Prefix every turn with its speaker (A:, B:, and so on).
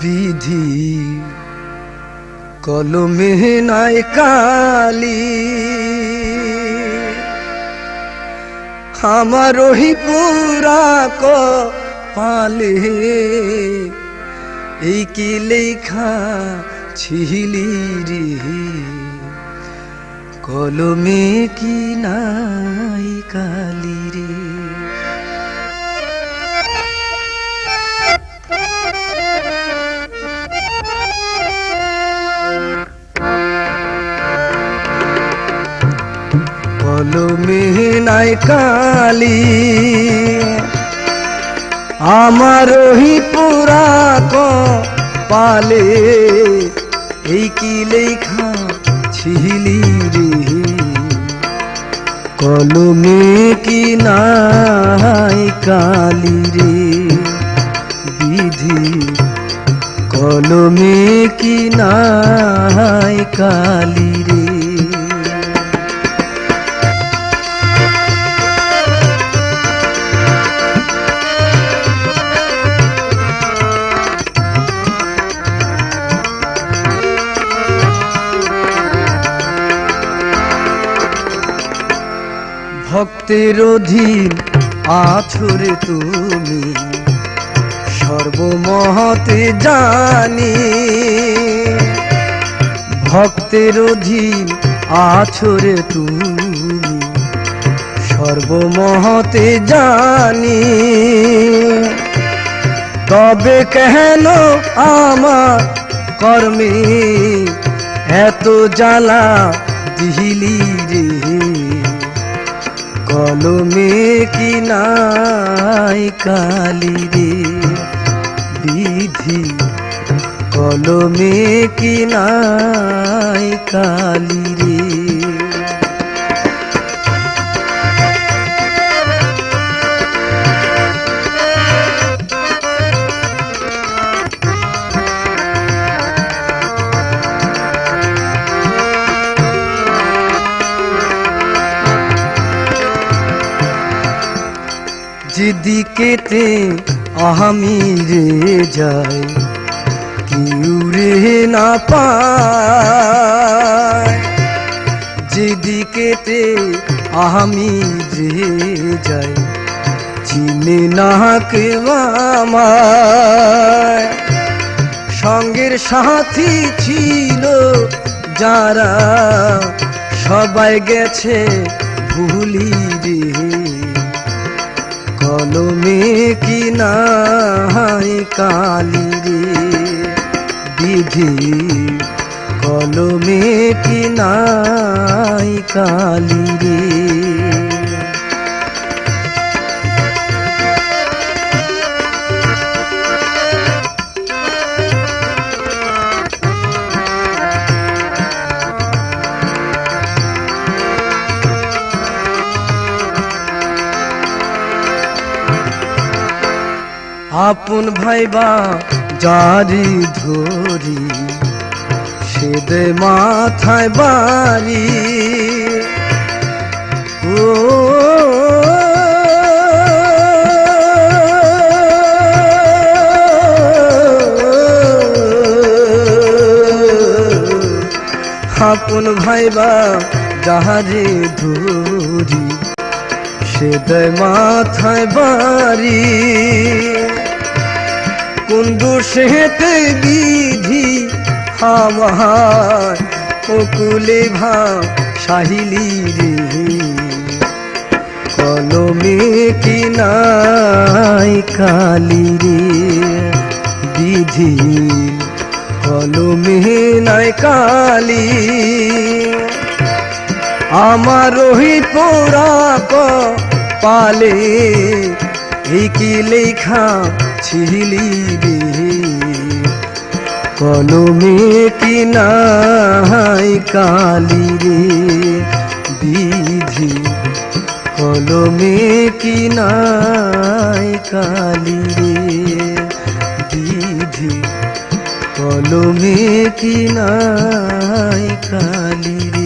A: বিধি কলমে নাই কালি। আমার ওই পুরা পালে এই কি লেখা ছিলি রে? কলমে কি নাই কালি রে? নাই কালি। আমার ওই পুরা ক পালে, এই কি লেখা ছিলি রে? কলমে কি নাই কালি রে? বিধি, কলমে কি নাই কালি ভক্তের অধীন আছরে তুমি। সর্বমহতে জানি ভক্তের অধীন আছরে তুমি। সর্বমহতে জানি তবে কেন আমার কর্মে এত জ্বালা দিহিলি রে? কলমে কি নাই কালি রে? বিধি কলমে কি নাই কালি রে? যেদিকেতে আমি রে যাই কেউ রে না পায়। যেদিকেতে আমি রে যাই চিনে না কেউ আমায়। সঙ্গের সাথী ছিল যারা, সবাই গেছে ভুলি রে কলমে কি নাই কালি রে? বিধি কলমে কি না কালি আপন ভাইবা জারি ধরি সে দে মাথায় বাড়ি। ও, আপন ভাইবা যাহারে ধরি, সেদে মাথায় বাড়ি। কুন্দু সেতে বিধি? আমার অকুলে ভা সাহিলি রে। কলমে কি নাই কালি রে? বিধি কলমে নাই কালি। আমার ওই পোড়া পালে, এই কি লেখা ছিলি রে। কলমে কি নাই কালি রে? বিধি, কলমে কি নাই কালি রে? বিধি, কলমে কি নাই কালি রে?